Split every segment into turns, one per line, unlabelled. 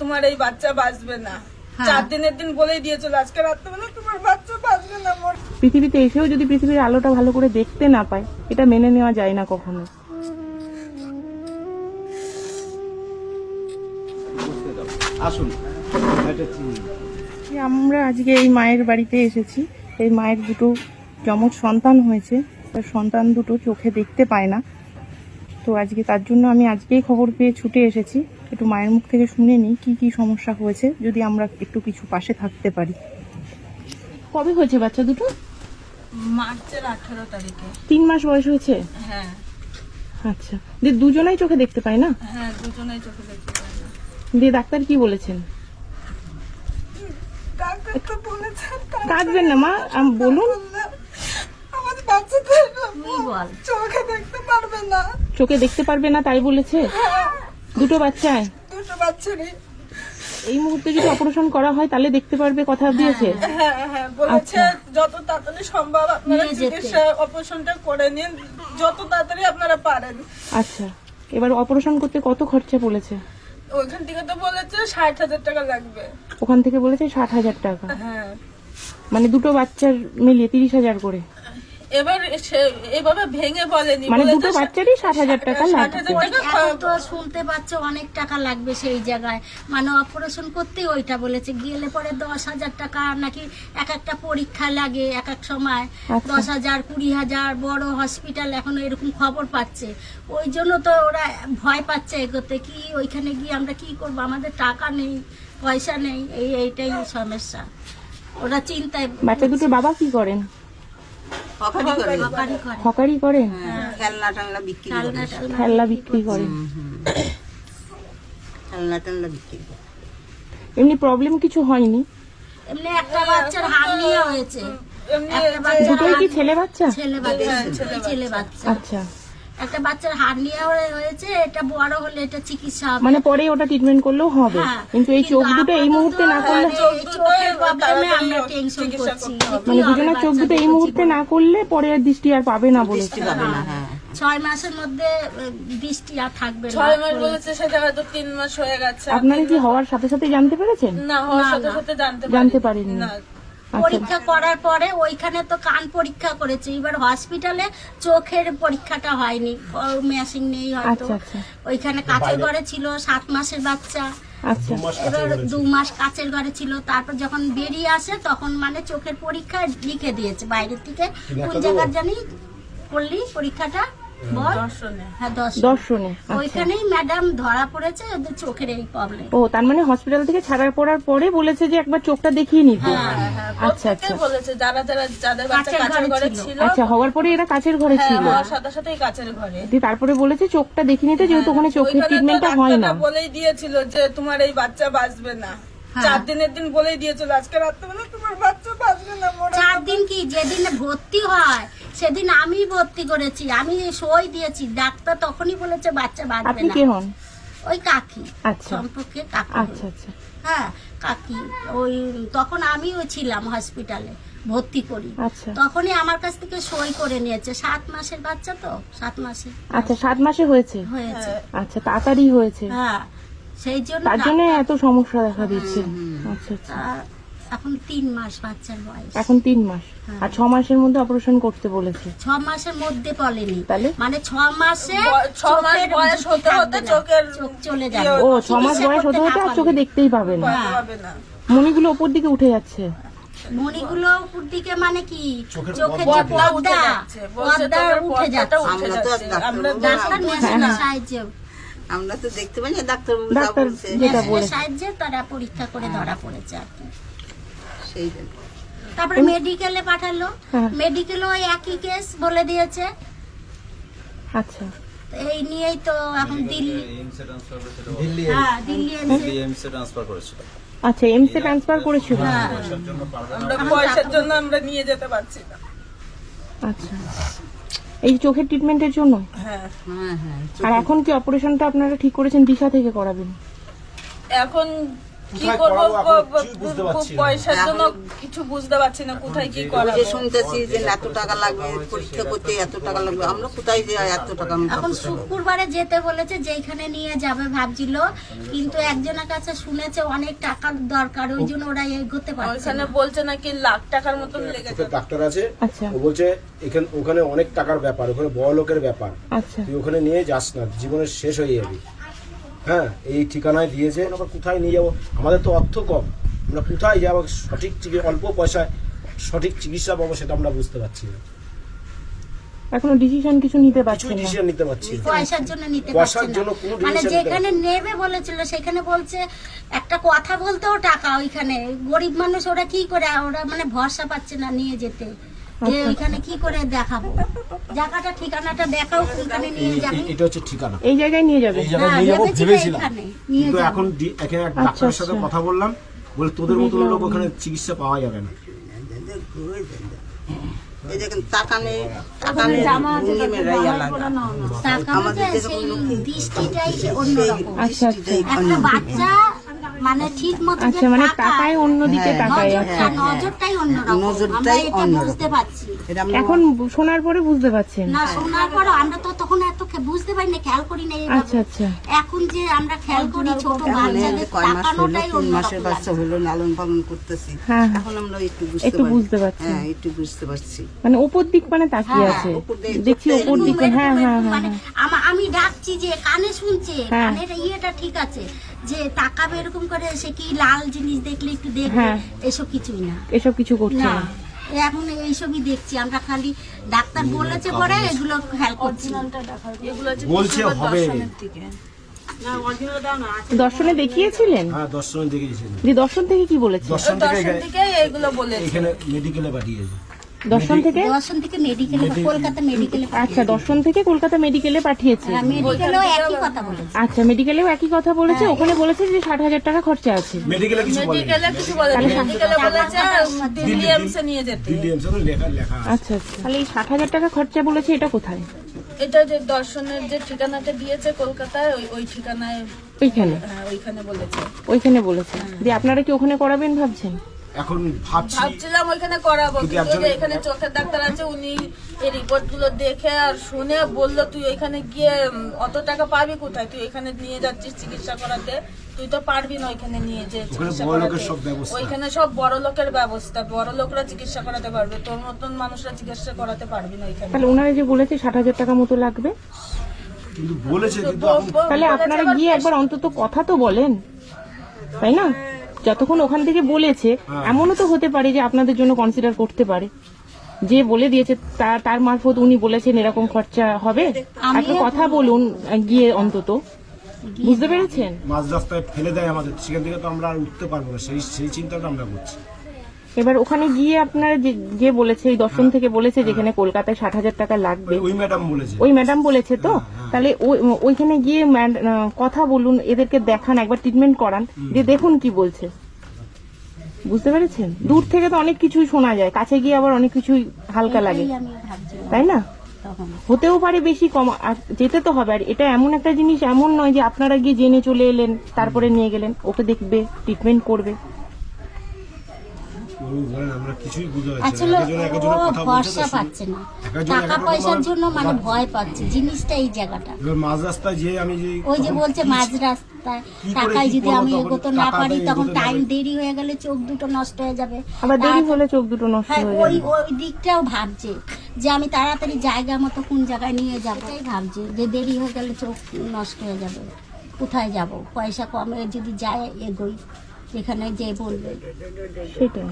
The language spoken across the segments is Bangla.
তোমার এই বাচ্চা বাঁচবে না।
হ্যাঁ।
চার দিনের দিন বলেই দিয়েছিল আজকে রাত্রেবেলা তোমার বাচ্চা বাঁচবে না
পৃথিবীতে এসেও যদি পৃথিবীর আলোটা ভালো করে দেখতে না পায় এটা মেনে নেওয়া যায় না কখনো।
আসুন।
আমরা আজকে এই মায়ের বাড়িতে এসেছি। এই মায়ের দুটো যমজ সন্তান হয়েছে। তার সন্তান দুটো চোখে দেখতে পায় না। তো আজকে তার জন্য আমি আজকেই খবর পেয়ে ছুটে এসেছি। একটু মায়ের মুখ থেকে শুনে নিই কি কি সমস্যা হয়েছে যদি আমরা একটু কিছু পাশে থাকতে পারি। কবে হয়েছে বাচ্চা দুটো?
মার্চের আঠারো তারিখে।
তিন মাস বয়স হয়েছে?
হ্যাঁ।
আচ্ছা। দিয়ে দুজনাই চোখে দেখতে পায় না?
হ্যাঁ দুজনেই চোখে দেখতে পায় না।
দিয়ে ডাক্তার কি বলেছেন?
ডাক্তার
কাঁদবেন না মা বলুন
আমাদের বাচ্চাটা
তুই বল
চোখে দেখতে পারবে না।
চোখে দেখতে পারবে না তাই বলেছে? দুটো বাচ্চায়
দুটো বাচ্চারই।
এই মুহূর্তে যদি অপারেশন করা হয় তাহলে দেখতে পারবে কথা দিয়েছে।
হ্যাঁ হ্যাঁ বলেছে
আচ্ছা।
যত তাড়াতাড়ি সম্ভব আপনারা চিকিৎসা অপারেশনটা করে নিন যত তাড়াতাড়ি আপনারা পারেন।
আচ্ছা। এবার অপারেশন করতে কত খরচা পড়েছে
ওইখান থেকে তো বলেছে ষাট হাজার টাকা লাগবে।
ওখান থেকে বলেছে ষাট হাজার টাকা।
হ্যাঁ।
মানে দুটো বাচ্চার মিলিয়ে তিরিশ হাজার করে।
এবার সে- এভাবে ভেঙে বলেনি
মানে দুটো বাচ্চারই ষাট হাজার টাকা লাগবে।
শুনতে পাচ্ছ অনেক টাকা লাগবে সেই জায়গায়। মানে অপারেশন করতে ওইটা বলেছে। গেলে পরে দশ হাজার টাকা নাকি এক একটা পরীক্ষা লাগে এক এক সময়।
আচ্ছা।
দশ হাজার কুড়ি হাজার বড় হসপিটাল এখন এরকম খবর পাচ্ছে। ওই জন্য তো ওরা ভয় পাচ্ছে এগোতে। কি ওইখানে গিয়ে আমরা কি করব? আমাদের টাকা নেই পয়সা নেই এই এইটাই সমস্যা। ওরা চিন্তায়
বাচ্চা দুটো বাবা কি করেন?
হকারি করে?
হকারি করে।
হকারি করেন
খেলনা টালনা বিক্রি
খেলনা
বিক্রি করেন
খেলনা টালনা বিক্রি করে।
এমনি প্রবলেম কিছু হয়নি?
এমনি একটা বাচ্চার হার্নিয়া হয়েছে। একটা বাচ্চার
দুটোই কি ছেলে বাচ্চা?
ছেলে বাচ্চা ছেলে বাচ্চা।
আচ্ছা।
একটা বাচ্চার হার্নিয়া হয়ে- হয়েছে এটা বড় হলে এটা চিকিৎসা হবে।
মানে পরে ওটা ট্রিটমেন্ট করলেও হবে।
হ্যাঁ।
কিন্তু এই চোখ দুটো এই মুহূর্তে না করলে
আমরা টেনশন করছি।
মানে দুজনের চোখ দুটো এই মুহূর্তে না করলে পরে আর দৃষ্টি আর পাবে না
পাবে না হ্যাঁ।
ছয় মাসের মধ্যে বৃষ্টি আর থাকবে
ছয় মাস বলেছে সেটা হয়তো তিন মাস হয়ে গেছে।
আপনারা কি হওয়ার সাথে সাথে জানতে পেরেছেন?
না হওয়ার সাথে সাথে জানতে
জানতে। পারেননি।
না।
পরীক্ষা করার পরে ওইখানে তো কান পরীক্ষা করেছে। এবার হসপিটালে চোখের পরীক্ষাটা হয়নি। মেশিন নেই হয়তো।
আচ্ছা, আচ্ছা।
ওইখানে কাছের ঘরে ছিল সাত মাসের বাচ্চা।
আচ্ছা।
এবার দু মাস কাচের ঘরে ছিল। তারপর যখন বেরিয়ে আসে তখন মানে চোখের পরীক্ষা লিখে দিয়েছে। বাইরের থেকে কোন জায়গার জানি করলি পরীক্ষাটা?
দর্শনে
হ্যাঁ দশ
দর্শনে আচ্ছা।
ওইখানেই ম্যাডাম ধরা পড়েছে ওদের চোখের এই প্রবলেম
ও তার মানে হসপিটাল থেকে ছাড়ার পড়ার পরে বলেছে যে একবার চোখটা দেখিয়ে নিতে। আচ্ছা আচ্ছা।
বলেছে যারা যারা যাদের বাচ্চা
কাঁচের
কাছের
ঘরে
ঘরে
ছিল।
ছিল।
আচ্ছা হওয়ার পরে এরা কাছের ঘরে
হ্যাঁ
ছিল।
হওয়ার সাথে কাছের ঘরে।
দিয়ে তারপরে বলেছে চোখটা দেখিয়ে নিতে যেহেতু ওখানে চোখের ট্রিটমেন্টটা হয় না।
বলেই দিয়েছিল যে তোমার এই বাচ্চা বাঁচবে না।
হ্যাঁ।
চার দিনের দিন বলেই দিয়েছিল আজকে রাত্রেবেলা তোমার বাচ্চা বাঁচবে না
চার দিন কি যেদিন ভর্তি হয় সেদিন আমি ভর্তি করেছি আমি সই দিয়েছি ডাক্তার তখনই বলেছে বাচ্চা বাঁচবে না।
হন?
ওই কাকি
আচ্ছা।
সম্পর্কে কাকি।
আচ্ছা আচ্ছা।
হ্যাঁ কাকি ওই তখন আমিও ছিলাম হসপিটালে ভর্তি করি।
আচ্ছা।
তখনই আমার কাছ থেকে সই করে নিয়েছে সাত মাসের বাচ্চা তো সাত মাসে
আচ্ছা সাত মাসে হয়েছে?
হয়েছে।
আচ্ছা তাড়াতাড়ি হয়েছে?
হ্যাঁ সেই জন্য
তার জন্য এত সমস্যা দেখা দিচ্ছে। আচ্ছা আচ্ছা।
ডাক্তার- এখন তিন মাস বাচ্চার বয়স।
এখন তিন মাস।
হ্যাঁ।
আর ছ মাসের মধ্যে অপারেশন করতে বলেছে।
ছ মাসের মধ্যে বলেনি।
তাহলে?
মানে ছ মাসে
ছ মাস বয়স হতে হতে চোখের
চোখ চলে যাবে।
ও ছ মাস বয়স হতে হতে আর চোখে দেখতেই পাবে না।
না।
মণিগুলো ওপর দিকে উঠে যাচ্ছে।
মণিগুলো উপর দিকে মানে কি? চোখের যে
পর্দা
পর্দা উঠে যাচ্ছে।
ডাক্তার
মেশিনের সাহায্যে।
আমরা তো দেখতে পাই না ডাক্তার বলছে।
সাহায্যে তারা পরীক্ষা করে ধরা পড়েছে আর কি।
সেই জন্য
তারপরে মেডিকেলে পাঠালো।
হ্যাঁ।
মেডিকেলও একই কেস বলে দিয়েছে।
আচ্ছা।
এই নিয়েই তো এখন দিল্লি হ্যাঁ দিল্লি এমসে
ট্রান্সফার করেছিল।
আচ্ছা এমসে ট্রান্সফার করেছিল।
হ্যাঁ।
আমরা পয়সার জন্য আমরা নিয়ে যেতে পারছি না।
আচ্ছা। এই চোখের ট্রিটমেন্টের জন্য?
হ্যাঁ।
হ্যাঁ হ্যাঁ।
আর এখন কি অপারেশনটা আপনারা ঠিক করেছেন? দিশা থেকে করাবেন?
এখন কি
কোথায়
করব?
করাবো এখন
ব- ব-
কিছুই বুঝতে
খুব
পারছি না।
পয়সার জন্য কিছু বুঝতে পারছি না কোথায় কি
ওই যে শুনতেছি যে এত টাকা লাগবে পরীক্ষা করতে এত টাকা লাগবে আমরা কোথায় যে এত টাকা
এখন শুক্রবারে যেতে বলেছে যেখানে নিয়ে যাবে ভাবছিল কিন্তু একজনের কাছে শুনেছে অনেক টাকার দরকার ওই জন্য ওরা এগোতে পারছে
ওইখানে
না
বলছে নাকি লাখ টাকার মতন লেগে
ওখানে ডাক্তার আছে
আচ্ছা।
ও বলছে এখানে ওখানে অনেক টাকার ব্যাপার ওখানে বড় লোকের ব্যাপার।
আচ্ছা।
তুই ওখানে নিয়ে যাস না জীবনের শেষ হয়ে যাবি। হ্যাঁ এই ঠিকানায় দিয়েছে। আবার কোথায় নিয়ে যাব? আমাদের তো অর্থ কম। আমরা কোথায় যাব? সঠিক অল্প পয়সায় সঠিক চিকিৎসা পাবো সেটা আমরা বুঝতে পারছি না।
এখনও ডিসিশন কিছু নিতে না।
ডিসিশন নিতে পারছি
পয়সার জন্য নিতে
পয়সার জন্য কোনো
মানে যেখানে নেবে বলেছিল সেখানে বলছে একটা কথা বলতেও টাকা ওইখানে। গরিব মানুষ ওরা কি করে? ওরা মানে ভরসা পাচ্ছে না নিয়ে যেতে। যে
আচ্ছা।
ওইখানে কি করে দেখাবো? জায়গাটা ঠিকানাটা দেখাও ওইখানে নিয়ে যাবে।
এটা হচ্ছে ঠিকানা।
এই জায়গায় নিয়ে যাবে।
এই জায়গায় নিয়ে যাব ভেবেছিলাম কিন্তু এখন এখানে এক
আচ্ছা,
ডাক্তারের সাথে। কথা বললাম। বলে তোদের মতো লোক ওখানে চিকিৎসা পাওয়া যাবে না।
এই দেখেন টাকা নেই ভঙ্গি মেরাই আলাদা। আমাদের যেরকম
দৃষ্টিটাই অন্যরকম। একটা বাচ্চা মানে ঠিক মতো
আচ্ছা মানে অন্যদিকে
হ্যাঁ,
তাকায় আচ্ছা
নজরটাই অন্যরকম।
নজরটাই
বুঝতে পারছি।
এখন শোনার পরে বুঝতে পারছেন।
না শোনার পর আমরা তো তখন এত বুঝতে পারি না খেয়াল করি না
আচ্ছা আচ্ছা।
এখন যে আমরা খেয়াল করি ছোট বাচ্চাদের তাকানোটাই
তিন মাসের বাচ্চা হলো লালন পালন করতেছি।
হ্যাঁ, হ্যাঁ।
এখন আমরা একটু বুঝতে
একটু বুঝতে পারছি।
হ্যাঁ একটু বুঝতে পারছি।
মানে ওপর দিক মানে তাকিয়ে আছে।
উপর
দেখছি ওপর দিকে হ্যাঁ হ্যাঁ হ্যাঁ
মানে আমি ডাকছি যে কানে শুনছে
হ্যাঁ।
কানের ইয়েটা ঠিক আছে। যে তাকাবে এরকম করে সে কি লাল জিনিস দেখলে একটু দেখবে?
হ্যাঁ।
এসব কিছুই না।
এসব কিছু করছে
না এখন এইসবই দেখছি। আমরা খালি ডাক্তার বলেছে পরে এগুলো খেয়াল করছি।
বলছে হবে।
দর্শনে দেখিয়েছিলেন?
হ্যাঁ দর্শন দেখেছিলেন
যে দর্শন থেকে কি বলেছে?
দর্শন থেকে
থেকে এগুলো বলেছে।
এখানে মেডিকেলে পাঠিয়েছে।
দর্শন থেকে?
দর্শন থেকে মেডিকেলে কলকাতা মেডিকেলে
আচ্ছা দর্শন থেকে কলকাতা মেডিকেলে পাঠিয়েছে।
মেডিকেলেও একই কথা বলেছে।
আচ্ছা মেডিকেলেও একই কথা বলেছে? ওখানে বলেছে যে ষাট হাজার টাকা খরচা আছে।
মেডিকেলে কিছু
মেডিকেলে কিছু বলেছে নিয়ে যেতে।
দিল্লি এমসে তো লেখা লেখা আছে।
আচ্ছা আচ্ছা। তাহলে এই ষাট হাজার টাকা খরচা বলেছে এটা কোথায়?
এটা যে দর্শনের যে ঠিকানাটা দিয়েছে কলকাতায় ওই ওই ঠিকানায়
ওইখানে?
হ্যাঁ, ওইখানে বলেছে।
ওইখানে বলেছে। যে আপনারা কি ওখানে করাবেন ভাবছেন?
এখন ভাবছি
ভাবছিলাম ওইখানে করাবো
কিন্তু
এখানে চোখের ডাক্তার আছে উনি এই রিপোর্টগুলো দেখে আর শুনে বলল তুই ওইখানে গিয়ে অত টাকা পাবি কোথায়? তুই এখানে নিয়ে যাচ্ছিস চিকিৎসা করাতে। তুই তো পারবি না ওইখানে নিয়ে যে চিকিৎসা
বড় লোকের
করাতে।
সব ব্যবস্থা।
ওইখানে সব বড় লোকের ব্যবস্থা। বড় লোকরা চিকিৎসা করাতে পারবে। তোর মতন মানুষরা চিকিৎসা করাতে পারবি না ওইখানে।
তাহলে ওনারা যে বলেছে ষাট হাজার টাকা মতো লাগবে?
কিন্তু বলেছে কিন্তু
তাহলে আপনারা গিয়ে একবার অন্তত কথা তো বলেন। তাই না? যতক্ষণ ওখান থেকে বলেছে এমনও তো হতে পারে যে আপনাদের জন্য কনসিডার করতে পারে। যে বলে দিয়েছে তার তার মারফত উনি বলেছেন এরকম খরচা হবে। একটা কথা বলুন গিয়ে অন্তত। বুঝতে পেরেছেন?
মাঝ রাস্তায় ফেলে দেয় আমাদের। সেখান থেকে তো আমরা আর উঠতে পারব না। সেই সেই চিন্তাটা আমরা করছি।
এবার ওখানে গিয়ে আপনারা যে- যে বলেছে এই দর্শন থেকে বলেছে যেখানে কলকাতায় ষাট হাজার টাকা লাগবে।
ওই- ম্যাডাম বলেছে।
ওই ম্যাডাম বলেছে তো? তাহলে ওই- ওইখানে গিয়ে ম্যাড- কথা বলুন এদেরকে দেখান একবার ট্রিটমেন্ট করান যে দেখুন কি বলছে। বুঝতে পেরেছেন? দূর থেকে তো অনেক কিছুই শোনা যায় কাছে গিয়ে আবার অনেক কিছুই হালকা লাগে। তাই না? হতেও পারে বেশি কম আর যেতে তো হবে আর এটা এমন একটা জিনিস এমন নয় যে আপনারা গিয়ে জেনে চলে এলেন তারপরে নিয়ে গেলেন ওকে দেখবে ট্রিটমেন্ট করবে।
আমরা কিছুই বুঝতে পারছি না। একজন কথা
টাকা পয়সার জন্য মানে ভয় পাচ্ছে জিনিসটা এই জায়গাটা।
এবার মাঝ রাস্তায় যে আমি যে
ওই যে বলছে মাঝ রাস্তায় টাকায় যদি আমি এগোতে না পারি তখন টাইম দেরি হয়ে গেলে চোখ দুটো নষ্ট হয়ে যাবে।
আবার দেরি হলে চোখ দুটো নষ্ট
হ্যাঁ
হয়ে
ওই ওই দিকটাও ভাবছে যে আমি তাড়াতাড়ি জায়গা মতো কোন জায়গায় নিয়ে যাব। এটাই ভাবছে যে দেরি হয়ে গেলে চোখ নষ্ট হয়ে যাবে। কোথায় যাব? পয়সা কমে যদি যায় এগোই। যেখানে যে বলবে।
সেটাই।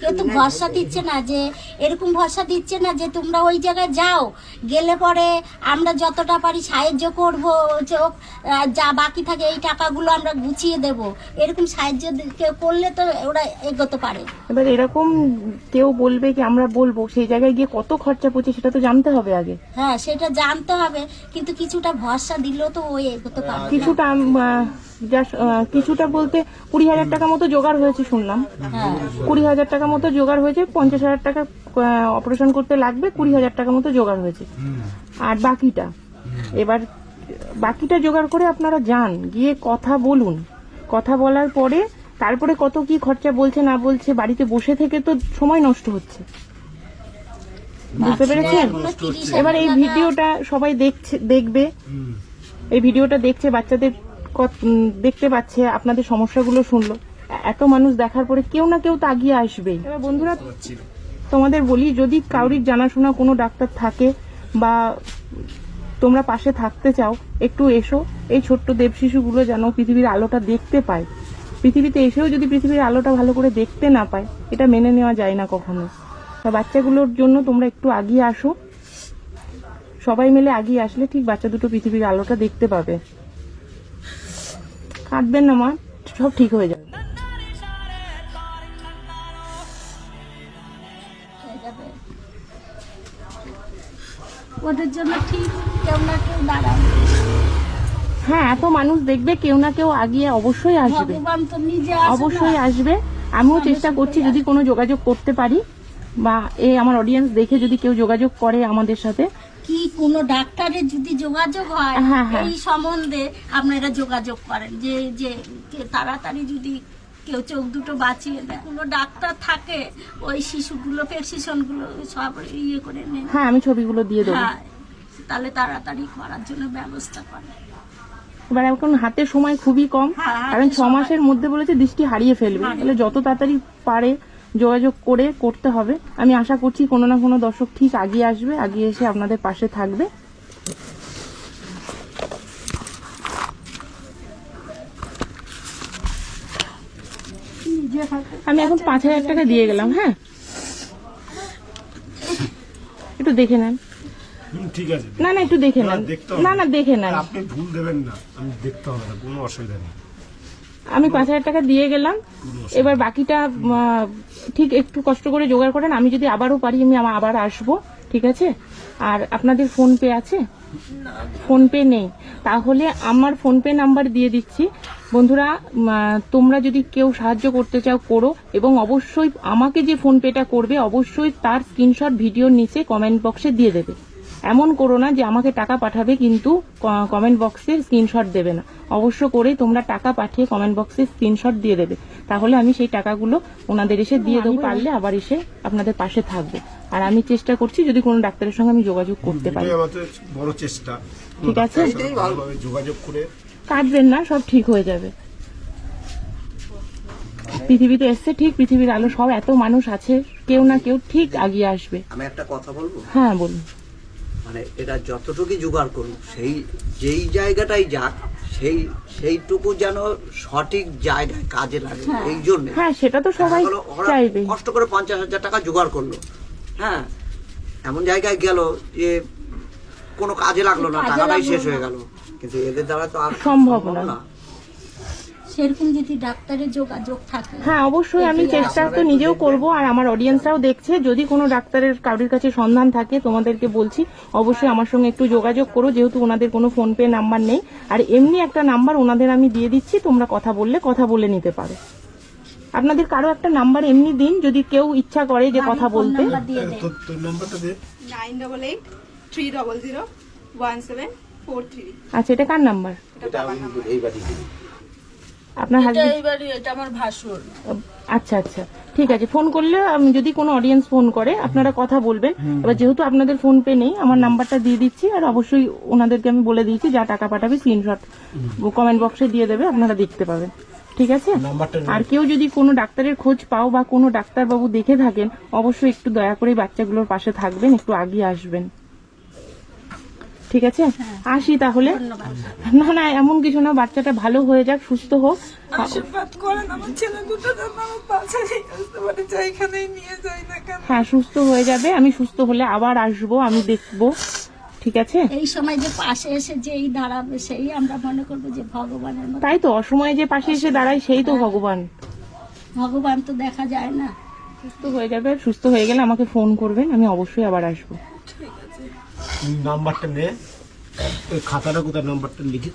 কেউ তো ভরসা দিচ্ছে না যে এরকম ভরসা দিচ্ছে না যে তোমরা ওই জায়গায় যাও গেলে পরে আমরা যতটা পারি সাহায্য করব চোখ যা বাকি থাকে এই টাকাগুলো আমরা গুছিয়ে দেব। এরকম সাহায্য কেউ করলে তো ওরা এগোতে পারে।
এবার এরকম কেউ বলবে কি আমরা বলব সেই জায়গায় গিয়ে কত খরচা পড়ছে সেটা তো জানতে হবে আগে।
হ্যাঁ সেটা জানতে হবে কিন্তু কিছুটা ভরসা দিলেও তো ওই এগোতে পারবে না।
কিছুটা যা- কিছুটা বলতে কুড়ি হাজার টাকা মতো জোগাড় হয়েছে শুনলাম। কুড়ি হাজার টাকা মতো জোগাড় হয়েছে পঞ্চাশ হাজার টাকা অপারেশন করতে লাগবে কুড়ি হাজার টাকা মতো জোগাড় হয়েছে। আর বাকিটা এবার বাকিটা জোগাড় করে আপনারা যান গিয়ে কথা বলুন। কথা বলার পরে তারপরে কত কি খরচা বলছে না বলছে বাড়িতে বসে থেকে তো সময় নষ্ট হচ্ছে। বুঝতে পেরেছেন? এবার এই ভিডিওটা সবাই দেখছে দেখবে। এই ভিডিওটা দেখছে বাচ্চাদের দেখতে পাচ্ছে, আপনাদের সমস্যাগুলো শুনলো। এত মানুষ দেখার পরে কেউ না কেউ তো আগিয়ে এবার বন্ধুরা, তোমাদের বলি, যদি কাউরির জানাশোনা কোনো ডাক্তার থাকে বা তোমরা পাশে থাকতে চাও, একটু এসো। এই ছোট্ট দেব শিশুগুলো যেন পৃথিবীর আলোটা দেখতে পায়। পৃথিবীতে এসেও যদি পৃথিবীর আলোটা ভালো করে দেখতে না পায়, এটা মেনে নেওয়া যায় না কখনো। বাচ্চাগুলোর জন্য তোমরা একটু আগিয়ে আসো। সবাই মিলে আগিয়ে আসলে ঠিক বাচ্চা দুটো পৃথিবীর আলোটা দেখতে পাবে। কাঁদবেন না মা। সব ঠিক হয়ে যাবে।
ওদের জন্য ঠিক কেউ না কেউ দাঁড়াবে।
হ্যাঁ এত মানুষ দেখবে কেউ না কেউ আগিয়ে অবশ্যই আসবে। অবশ্যই আসবে। আমিও চেষ্টা করছি যদি কোনো যোগাযোগ করতে পারি বা এই আমার অডিয়েন্স দেখে যদি কেউ যোগাযোগ করে আমাদের সাথে
কি কোনো ডাক্তারের যদি যোগাযোগ হয়
হ্যাঁ, হ্যাঁ।
এই সম্বন্ধে আপনারা যোগাযোগ করেন। যে যে তাড়াতাড়ি যদি কেউ চোখ দুটো বাঁচিয়ে দেয় কোনো ডাক্তার থাকে ওই শিশুগুলো প্রেসক্রিপশনগুলো সব ইয়ে করে নেন।
হ্যাঁ আমি ছবিগুলো দিয়ে দেবো।
হ্যাঁ তাহলে তাড়াতাড়ি করার জন্য ব্যবস্থা করে
এবার এখন হাতে সময় খুবই কম কারণ ছ মাসের মধ্যে বলেছে দৃষ্টি হারিয়ে ফেলবে। তাহলে যত তাড়াতাড়ি পারে যোগাযোগ করে করতে হবে। আমি আশা করছি কোনো না কোনো দর্শক ঠিক আগিয়ে আসবে আগিয়ে এসে আপনাদের পাশে থাকবে। আমি এখন পাঁচ হাজার টাকা দিয়ে গেলাম হ্যাঁ? একটু দেখে নেন।
ঠিক আছে।
না না একটু দেখে নেন।
না,
না দেখে নেন।
আপনি ভুল দেবেন না। আমি দেখতে হবে না কোনো অসুবিধা নেই।
আমি পাঁচ হাজার টাকা দিয়ে গেলাম। এবার বাকিটা ঠিক একটু কষ্ট করে জোগাড় করেন, আমি যদি আবারও পারি, আমি আবার আসব, ঠিক আছে? আর আপনাদের ফোন পে আছে? ফোন পে নেই। তাহলে আমার ফোন পে নাম্বার দিয়ে দিচ্ছি। বন্ধুরা তোমরা যদি কেউ সাহায্য করতে চাও, করো। এবং অবশ্যই আমাকে যে ফোন পেটা করবে, অবশ্যই তার স্ক্রিনশট ভিডিওর নিচে কমেন্ট বক্সে দিয়ে দেবে। এমন করো না যে আমাকে টাকা পাঠাবে, কিন্তু কমেন্ট বক্সে স্ক্রিনশট দেবে না। অবশ্য করে তোমরা টাকা পাঠিয়ে কমেন্ট বক্সে স্ক্রিনশট দিয়ে দেবে। তাহলে আমি সেই টাকাগুলো ওনাদের এসে দিয়ে দেবো পারলে আবার এসে আপনাদের পাশে থাকব। আর আমি চেষ্টা করছি যদি কোনো ডাক্তারের সঙ্গে আমি যোগাযোগ করতে পারি।
বড় চেষ্টা।
ঠিক আছে?
যোগাযোগ করে
কাটবেন না সব ঠিক হয়ে যাবে। পৃথিবীতে এসছে ঠিক পৃথিবীর আলো সব এত মানুষ আছে কেউ না কেউ ঠিক আগিয়ে আসবে।
আমি একটা কথা বলব?
হ্যাঁ বলুন।
মানে এটা যতটুকুই জোগাড় করুক সেই যেই জায়গাটাই যাক সেই সেইটুকু যেন সঠিক জায়গায় কাজে লাগে এই জন্য।
হ্যাঁ সেটা তো সবাই চাইবে।
কষ্ট করে পঞ্চাশ হাজার টাকা জোগাড় করল। হ্যাঁ এমন জায়গায় গেল যে কোনো কাজে লাগল না টাকাটাই শেষ হয়ে গেল। কিন্তু এদের দ্বারা তো আর
সম্ভব না।
সেরকম যদি ডাক্তারের যোগাযোগ থাকে
হ্যাঁ অবশ্যই আমি চেষ্টা তো নিজেও করব আর আমার অডিয়েন্সরাও দেখছে। যদি কোনো ডাক্তারের কারোর কাছে সন্ধান থাকে তোমাদেরকে বলছি অবশ্যই আমার সঙ্গে একটু যোগাযোগ করো যেহেতু ওনাদের কোনো ফোন পে নাম্বার নেই। আর এমনি একটা নাম্বার ওনাদের আমি দিয়ে দিচ্ছি তোমরা কথা বললে কথা বলে নিতে পারো। আপনাদের কারও একটা নাম্বার এমনি দিন যদি কেউ ইচ্ছা করে যে কথা বলতে।
নাম্বার দিয়ে দেন।
তোর তোর নাম্বারটা দে।
Nine double eight three double zero one four three
আচ্ছা এটা কার নাম্বার
এটা এই বাড়ি
আপনার
এটা আমার ভাসুর।
আচ্ছা আচ্ছা। ঠিক আছে ফোন করলে আমি যদি কোনো অডিয়েন্স ফোন করে আপনারা কথা বলবেন। এবার যেহেতু আপনাদের ফোন পে নেই আমার নাম্বারটা দিয়ে দিচ্ছি আর অবশ্যই ওনাদেরকে আমি বলে দিয়েছি যা টাকা পাঠাবে স্ক্রিনশট কমেন্ট বক্সে দিয়ে দেবে আপনারা দেখতে পাবেন। ঠিক আছে? আর কেউ যদি কোনো ডাক্তারের খোঁজ পাও বা কোনো ডাক্তারবাবু দেখে থাকেন অবশ্যই একটু দয়া করে বাচ্চাগুলোর পাশে থাকবেন একটু আগিয়ে আসবেন। ঠিক আছে? আসি তাহলে। না না এমন কিছু না বাচ্চাটা ভালো হয়ে যাক সুস্থ হোক। হ্যাঁ সুস্থ হয়ে যাবে। আমি সুস্থ হলে আবার আসব আমি দেখব। ঠিক আছে?
এই সময় যে পাশে এসে যেই দাঁড়াবে সেই আমরা মনে করব যে ভগবানের
তাই তো অসময়ে যে পাশে এসে দাঁড়ায় সেই তো ভগবান।
ভগবান তো দেখা যায় না।
সুস্থ হয়ে যাবে সুস্থ হয়ে গেলে আমাকে ফোন করবেন আমি অবশ্যই আবার আসব।
নাম্বারটা নে। ওই খাতাটা কোথায়? নাম্বারটা লিখে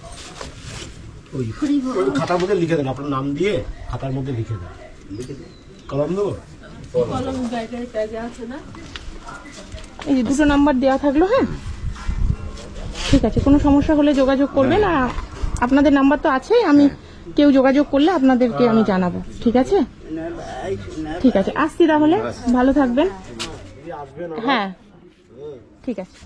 ওই ওই খাতার মধ্যে লিখে দেন আপনার নাম দিয়ে খাতার মধ্যে লিখে দেন। কলম দেবো
এই যে দুটো নাম্বার দেওয়া থাকল হ্যাঁ? ঠিক আছে কোনো সমস্যা হলে যোগাযোগ করবেন আর আপনাদের নাম্বার তো আছেই আমি কেউ যোগাযোগ করলে আপনাদেরকে আমি জানাব ঠিক আছে? ঠিক আছে আসছি তাহলে ভালো থাকবেন। হ্যাঁ। ঠিক আছে